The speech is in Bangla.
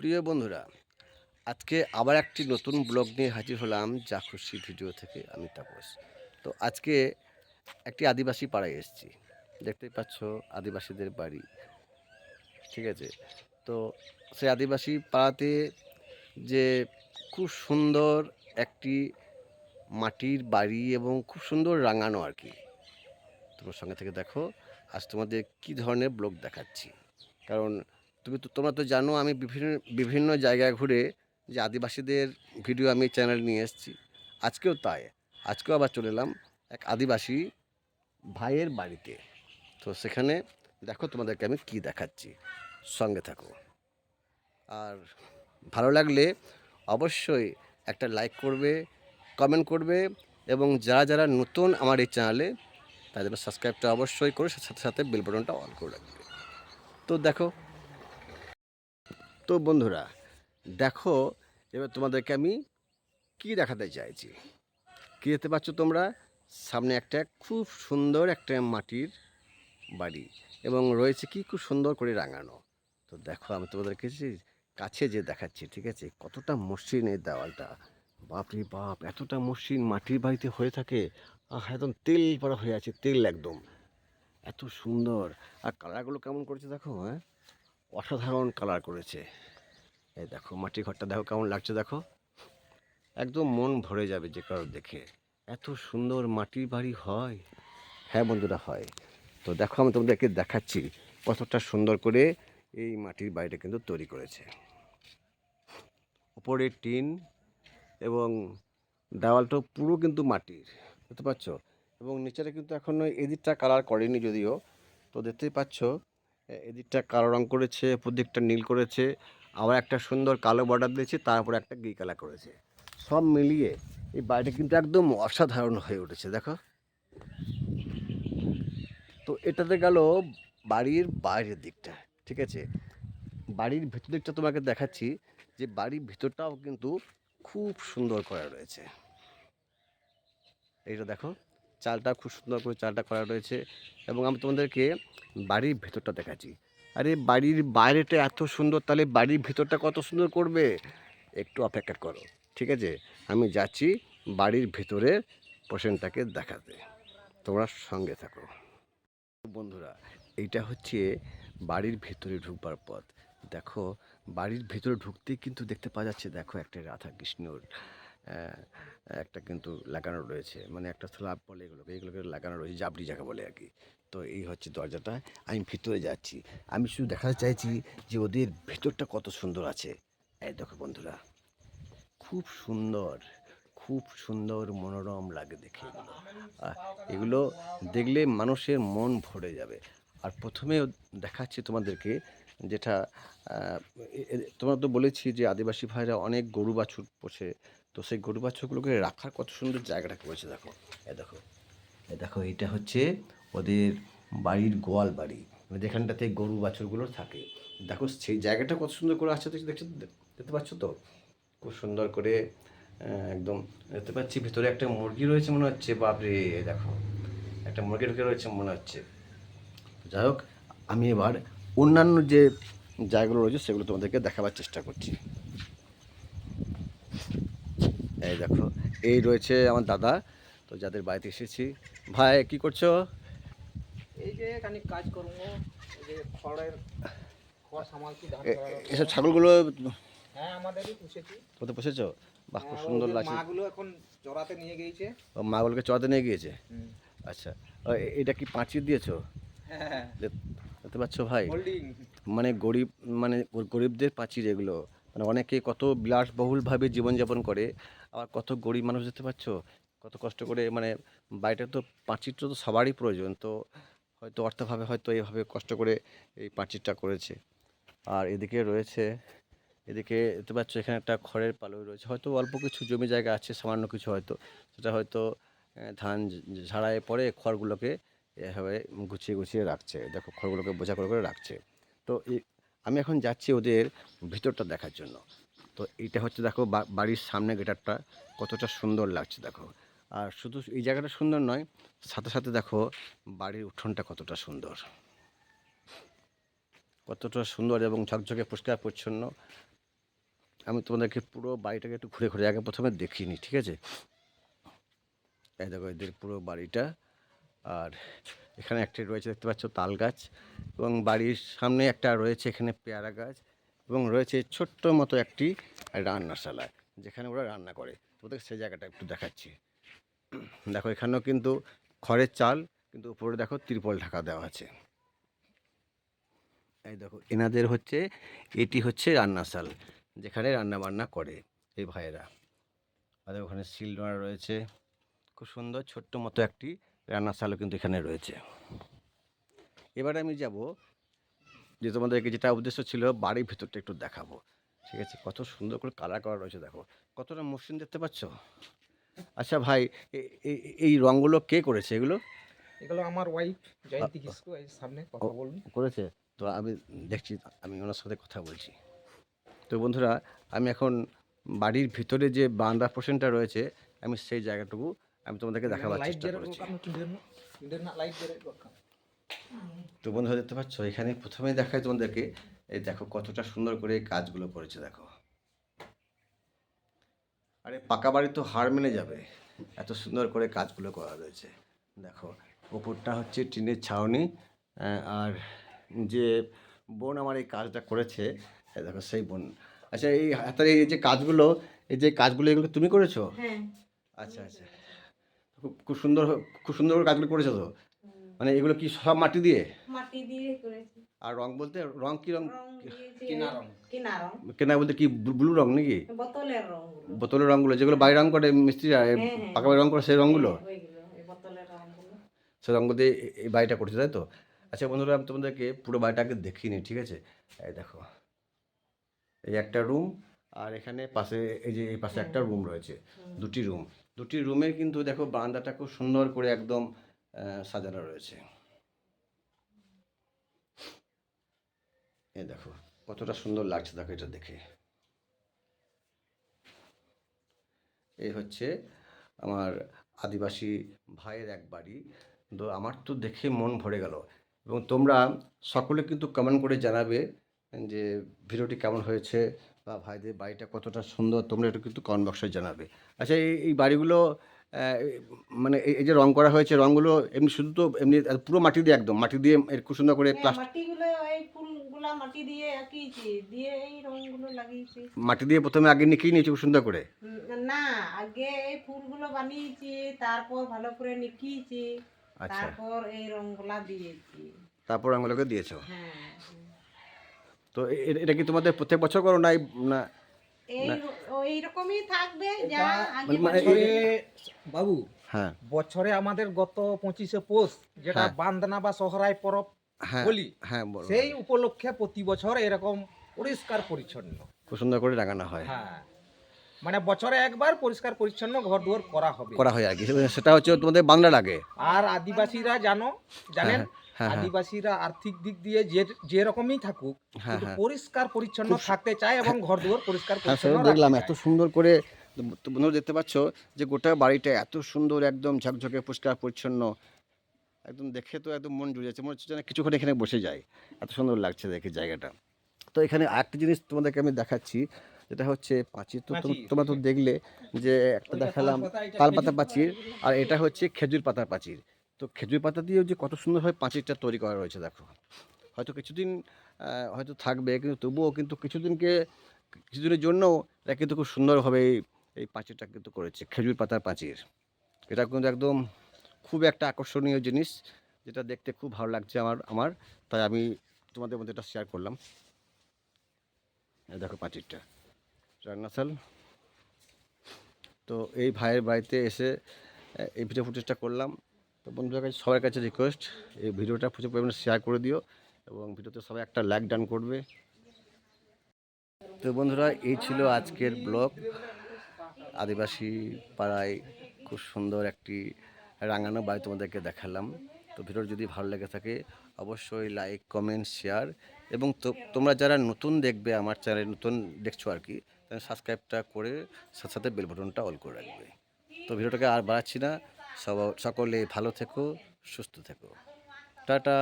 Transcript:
প্রিয় বন্ধুরা, আজকে আবার একটি নতুন ব্লগ নিয়ে হাজির হলাম যা খুশি ভিডিও থেকে আমি তাপস। তো আজকে একটি আদিবাসী পাড়ায় এসেছি, দেখতেই পাচ্ছ আদিবাসীদের বাড়ি, ঠিক আছে? তো সেই আদিবাসী পাড়াতে যে খুব সুন্দর একটি মাটির বাড়ি এবং খুব সুন্দর রাঙানো আর কি। তোমার সঙ্গে থেকে দেখো, আজ তোমাদের কি ধরনের ব্লগ দেখাচ্ছি। কারণ তুমি তো, তোমরা তো জানো আমি বিভিন্ন বিভিন্ন জায়গায় ঘুরে যে আদিবাসীদের ভিডিও আমি চ্যানেল নিয়ে এসেছি। আজকেও তাই। আজকেও আবার চলে এলাম এক আদিবাসী ভাইয়ের বাড়িতে। তো সেখানে দেখো তোমাদেরকে আমি কি দেখাচ্ছি। সঙ্গে থাকো। আর ভালো লাগলে অবশ্যই একটা লাইক করবে, কমেন্ট করবে এবং যারা যারা নতুন আমার এই চ্যানেলে, তাদের সাবস্ক্রাইবটা অবশ্যই করে সাথে সাথে বেল বাটনটা অন করে রাখবে। তো দেখো তো বন্ধুরা, দেখো, এবার তোমাদেরকে আমি কি দেখাতে চাইছি। কী দেখতে পাচ্ছ তোমরা? সামনে একটা খুব সুন্দর একটা মাটির বাড়ি এবং রয়েছে কি খুব সুন্দর করে রাঙানো। তো দেখো, আমি তোমাদেরকে কাছে যে দেখাচ্ছি, ঠিক আছে? কতটা মসৃণ এই দেওয়ালটা। বাপরে বাপ, এতটা মসৃণ মাটির বাড়িতে হয়ে থাকে। একদম তেল পড়া হয়ে আছে, তেল একদম। এত সুন্দর। আর কালারগুলো কেমন করেছে দেখো হ্যাঁ? অসাধারণ কালার করেছে। এই দেখো, মাটির ঘরটা দেখো কেমন লাগছে, দেখো। একদম মন ভরে যাবে যে কারও দেখে। এত সুন্দর মাটির বাড়ি হয়। হ্যাঁ বন্ধুরা, হয়। তো দেখো, আমি তোমাদেরকে দেখাচ্ছি কতটা সুন্দর করে এই মাটির বাড়িটা কিন্তু তৈরি করেছে। উপরে টিন এবং দেওয়ালটাও পুরো কিন্তু মাটির বুঝতে পারছ এবং নিচেটা কিন্তু এখনও এদিকটা কালার করেনি যদিও। তো দেখতেই পাচ্ছ এদিকটা কালো রং করেছে প্রদিকটা নীল করেছে। আবার একটা সুন্দর কালো বর্ডার দিয়েছে, তারপর একটা গ্রি কালার করেছে। সব মিলিয়ে এই বাড়িটা কিন্তু একদম অসাধারণ হয়ে উঠেছে, দেখো। তো এটাতে গেল বাড়ির বাইরের দিকটা, ঠিক আছে? বাড়ির ভেতর দিকটা তোমাকে দেখাচ্ছি, যে বাড়ির ভিতরটাও কিন্তু খুব সুন্দর করা রয়েছে। এইটা দেখো। চালটা খুব সুন্দর করে চালটা করা রয়েছে এবং আমি তোমাদেরকে বাড়ির ভেতরটা দেখাচ্ছি। আরে বাড়ির বাইরেটা এত সুন্দর তাহলে বাড়ির ভেতরটা কত সুন্দর করবে? একটু অপেক্ষা করো ঠিক আছে? আমি যাচ্ছি বাড়ির ভিতরে পোষণটাকে দেখাতে। তোমরা সঙ্গে থাকো। বন্ধুরা এইটা হচ্ছে বাড়ির ভেতরে ঢুকবার পথ। দেখো বাড়ির ভিতরে ঢুকতেই কিন্তু দেখতে পাওয়া যাচ্ছে দেখো একটা রাধা কৃষ্ণর আহ, একটা কিন্তু লাগানো রয়েছে। মানে একটা স্ল্যাব বলে এগুলোকে এগুলোকে লাগানো রয়েছে, জাবড়ি জায়গা বলে আর কি। তো এই হচ্ছে দরজাটা। আমি ভিতরে যাচ্ছি। আমি শুধু দেখাতে চাইছি যে ওদের ভেতরটা কত সুন্দর আছে। এই দেখো বন্ধুরা, খুব সুন্দর খুব সুন্দর মনোরম লাগে দেখে এগুলো। এগুলো দেখলে মানুষের মন ভরে যাবে। আর প্রথমে দেখাচ্ছি তোমাদেরকে যেটা তোমরা তো বলেছি যে আদিবাসী ভাইরা অনেক গরু বাছুর পোষে। তো সেই গরু বাছুরগুলোকে রাখার কত সুন্দর জায়গাটা করেছে, দেখো। এ দেখো। এ দেখো এটা হচ্ছে ওদের বাড়ির গোয়াল বাড়ি মানে যেখানটাতে গরু বাছুরগুলো থাকে। দেখো, সেই জায়গাটা কত সুন্দর করে আছে, দেখছ দেখতে পাচ্ছ তো? খুব সুন্দর করে একদম, দেখতে পাচ্ছি, ভিতরে একটা মুরগি রয়েছে মনে হচ্ছে, বাপরে দেখো। একটা মুরগি ঢুকে রয়েছে মনে হচ্ছে। যাই হোক, আমি এবার অন্যান্য যে জায়গাগুলো রয়েছে, সেগুলো তোমাদেরকে দেখাবার চেষ্টা করছি। এই দেখো এই রয়েছে আমার দাদা তো যাদের বাড়িতে এসেছি। ভাই কি করছ? এই যে খানিক কাজ করব এই যে খড়ের খড় সামালছি। এসব ছাগলগুলো হ্যাঁ আমাদেরই পুষেছি। তোতে পুষেছো? বাহ খুব হ্যাঁ, সুন্দর লাগছে। মাগুলো এখন চড়াতে নিয়ে গিয়েছে। ও মাগুলোকে চড়াতে নিয়ে গিয়েছে? আচ্ছা এটা কি পাঁচির দিয়েছ? হ্যাঁ। দেখ- দেখতে পাচ্ছ ভাই? মানে গরিব মানে গরিবদের পাঁচির এগুলো। মানে অনেকে কত বিলাসবহুলভাবে জীবনযাপন করে। আবার কত গরিব মানুষ দেখতে পাচ্ছ? কত কষ্ট করে মানে বাড়িটা তো পাঁচিরটা তো সবারই প্রয়োজন, তো হয়তো অর্থভাবে, হয়তো এইভাবে কষ্ট করে এই পাঁচিরটা করেছে। আর এদিকে রয়েছে, এদিকে দেখতে পাচ্ছ এখানে একটা খড়ের পালই রয়েছে। হয়তো অল্প কিছু জমি জায়গা আছে, সামান্য কিছু হয়তো। সেটা হয়তো ধান ঝাড়ায় পরে খড়গুলোকে এভাবে গুছিয়ে গুছিয়ে রাখছে। দেখো, খড়গুলোকে বোঝা করে করে রাখছে। তো আমি এখন যাচ্ছি ওদের ভিতরটা দেখার জন্য। তো এইটা হচ্ছে দেখো বাড়ির সামনে গেটারটা কতটা সুন্দর লাগছে দেখো। আর শুধু এই জায়গাটা সুন্দর নয়, সাথে সাথে দেখো বাড়ির উঠোনটা কতটা সুন্দর। কতটা সুন্দর এবং ঝকঝকে পরিষ্কার পরিচ্ছন্ন। আমি তোমাদেরকে পুরো বাড়িটাকে একটু ঘুরে ঘুরে আগে প্রথমে দেখিনি, ঠিক আছে? এই দেখো এদের পুরো বাড়িটা। আর এখানে একটি রয়েছে, দেখতে পাচ্ছ তাল গাছ এবং বাড়ির সামনে একটা রয়েছে এখানে পেয়ারা গাছ। এবং রয়েছে ছোট্ট মতো একটি রান্নাশালা যেখানে ওরা রান্না করে। তোদের সেই জায়গাটা একটু দেখাচ্ছি। দেখো, এখানেও কিন্তু খড়ের চাল, কিন্তু উপরে দেখো ত্রিপল ঢাকা দেওয়া আছে। এই দেখো, এনাদের হচ্ছে, এটি হচ্ছে রান্নাশাল, যেখানে রান্না বান্না করে এই ভাইয়েরা। আর ওখানে শিলনোড়া রয়েছে। খুব সুন্দর, ছোট্ট মতো একটি রান্নাশালও কিন্তু এখানে রয়েছে। এবারে আমি যাব যে তোমাদেরকে যেটা উদ্দেশ্য ছিল বাড়ির ভিতরটা একটু দেখাবো। ঠিক আছে? কত সুন্দর করে কালার করা রয়েছে দেখো। কতটা মসৃণ দেখতে পাচ্ছ? আচ্ছা ভাই এই রঙগুলো কে করেছে এগুলো? এগুলো আমার ওয়াইফ জয়ন্তী কিসকু এই সামনে কথা বলুন। করেছে? তো আমি দেখছি আমি ওনার সাথে কথা বলছি। তো বন্ধুরা আমি এখন বাড়ির ভিতরে যে বান্দা পোর্শনটা রয়েছে আমি সেই জায়গাটুকু আমি তোমাদেরকে দেখাবার লাইট চেষ্টা করেছি। তো বন্ধুরা দেখতে পাচ্ছ এখানে প্রথমেই দেখায় তোমাদেরকে এই দেখো কতটা সুন্দর করে এই কাজগুলো করেছে দেখো। আরে পাকা বাড়ি তো হার মেনে যাবে এত সুন্দর করে কাজগুলো করা রয়েছে। দেখো ওপরটা হচ্ছে টিনের ছাউনি আর যে বোন আমার এই কাজটা করেছে দেখো সেই বোন। আচ্ছা এই হাতের এই যে কাজগুলো এই যে কাজগুলো এগুলো তুমি করেছ? হ্যাঁ। আচ্ছা আচ্ছা। খুব খুব সুন্দর খুব সুন্দর করে কাজগুলো করেছ তো? মানে এগুলো কি সব মাটি দিয়ে? মাটি দিয়ে করেছি। আর রং বলতে রং কি রং? রং কিনা রং। কিনা রং। কেনা বলতে কি ব্লু রং নাকি? বোতলের রংগুলো। বোতলের রঙগুলো যেগুলো বাইরে রং করে মিস্ত্রিরা হ্যাঁ, হ্যাঁ। পাকা রং করে সেই রংগুলো? সেই রঙগুলো দিয়ে এ- এই বাড়িটা করছে তাই তো? আচ্ছা বন্ধুরা আমি তোমাদেরকে পুরো বাড়িটাকে দেখিনি ঠিক আছে? এই দেখো। এই একটা রুম আর এখানে পাশে এই যে এই পাশে একটা রুম রয়েছে দুটি রুম। দুটি রুমের কিন্তু দেখো বারান্দাটা খুব সুন্দর করে একদম সাজানো রয়েছে। এই দেখো, কতটা সুন্দর লাগছে দেখো এটা দেখে। এই হচ্ছে আমার আদিবাসী ভাইয়ের এক বাড়ি। তো আমার তো দেখে মন ভরে গেল। এবং তোমরা সকলে কিন্তু কমেন্ট করে জানাবে যে ভিডিওটি কেমন হয়েছে বা ভাইদের বাড়িটা কতটা সুন্দর, তোমরা একটু কিন্তু কমেন্ট বক্সে জানাবে। আচ্ছা এই এই বাড়িগুলো মানে এই যে রং করা হয়েছে রঙগুলো এমনি শুধু তো এমনি পুরো মাটি দিয়ে একদম মাটি দিয়ে এর খুব সুন্দর করে হ্যাঁ, মাটি দিয়ে আঁকিয়েছি দিয়ে এই রংগুলো লাগিয়েছি। মাটি দিয়ে প্রথমে আগে নিকিয়ে নিয়েছি খুব সুন্দর করে? না আগে এই ফুলগুলো বানিয়েছি তারপর ভালো করে নিকিয়েছি আচ্ছা। তারপর এই রংগুলা দিয়েছি। তারপর রঙগুলোকে দিয়েছ? হ্যাঁ। তো এটা কি তোমাদের প্রত্যেক বছর করো না এই ওই রকমই থাকবে যা আগে মানে- বাবু হ্যাঁ। বছরে আমাদের গত পঁচিশে পৌষ যেটা হ্যাঁ। বান্দনা বা সহরাই পরব হ্যাঁ বলি হ্যাঁ সেই উপলক্ষে প্রতি বছর এরকম পরিষ্কার পরিচ্ছন্ন। খুব সুন্দর করে রাঙানো হয়। হ্যাঁ। মানে বছরে একবার পরিষ্কার পরিচ্ছন্ন ঘর দুয়ার করা হবে। করা হয় আর কি সেটা হচ্ছে তোমাদের বাংলা লাগে আর আদিবাসীরা জানো জানেন? হ্যাঁ, হ্যাঁ। আদিবাসীরা আর্থিক দিক দিয়ে যে যে রকমই থাকুক হ্যাঁ, হ্যাঁ। পরিষ্কার পরিচ্ছন্ন থাকতে চায় এবং ঘর দুয়ার পরিষ্কার হ্যাঁ পরিচ্ছন্ন দেখলাম এত সুন্দর করে বন্ধুরা দেখতে পাচ্ছ যে গোটা বাড়িটা এত সুন্দর একদম ঝকঝকে পরিষ্কার পরিচ্ছন্ন। একদম দেখে তো একদম মন জুড়ে যাচ্ছে মনে হচ্ছে যেন কিছুক্ষণ এখানে বসে যায়। এত সুন্দর লাগছে দেখে জায়গাটা। তো এখানে আরেকটা জিনিস তোমাদেরকে আমি দেখাচ্ছি যেটা হচ্ছে পাঁচির তো তোমরা তো দেখলে যে একটা দেখালাম তালপাতা, পাঁচির আর এটা হচ্ছে খেজুর পাতার পাঁচির। তো খেজুর পাতা দিয়েও যে কত সুন্দরভাবে পাঁচিরটা তৈরি করা রয়েছে দেখো। হয়তো কিছুদিন হয়তো থাকবে কিন্তু তবুও কিন্তু কিছুদিনকে কিছুদিনের জন্য এটা কিন্তু খুব সুন্দরভাবে এই এই পাঁচিরটা কিন্তু করেছে খেজুর পাতার পাঁচির। এটা কিন্তু একদম খুব একটা আকর্ষণীয় জিনিস যেটা দেখতে খুব ভালো লাগছে আমার আমার। তাই আমি তোমাদের মধ্যে এটা শেয়ার করলাম। দেখো পাঁচিরটা। রান্নাশাল তো এই ভাইয়ের বাড়িতে এসে এই ভিডিও ফুটেজটা করলাম। তো বন্ধুদের কাছে, সবার কাছে রিকোয়েস্ট এই ভিডিওটা প্রচুর পরিমাণে শেয়ার করে দিও এবং ভিডিওতে সবাই একটা লাইক ডান করবে। তো বন্ধুরা, এই ছিল আজকের ব্লগ আদিবাসী পাড়ায় খুব সুন্দর একটি রাঙানো বাড়ি তোমাদেরকে দেখালাম। তো ভিডিও যদি ভালো লেগে থাকে, অবশ্যই লাইক কমেন্ট শেয়ার এবং তোমরা যারা নতুন দেখবে আমার চ্যানেল নতুন দেখছ আর কি, তাহলে সাবস্ক্রাইবটা করে সাথে সাথে বেল বাটনটা অল করে রাখবে। তো ভিডিওটাকে আর বাড়াচ্ছি না, সব সকলে ভালো থেকো, সুস্থ থেকো। টাটা!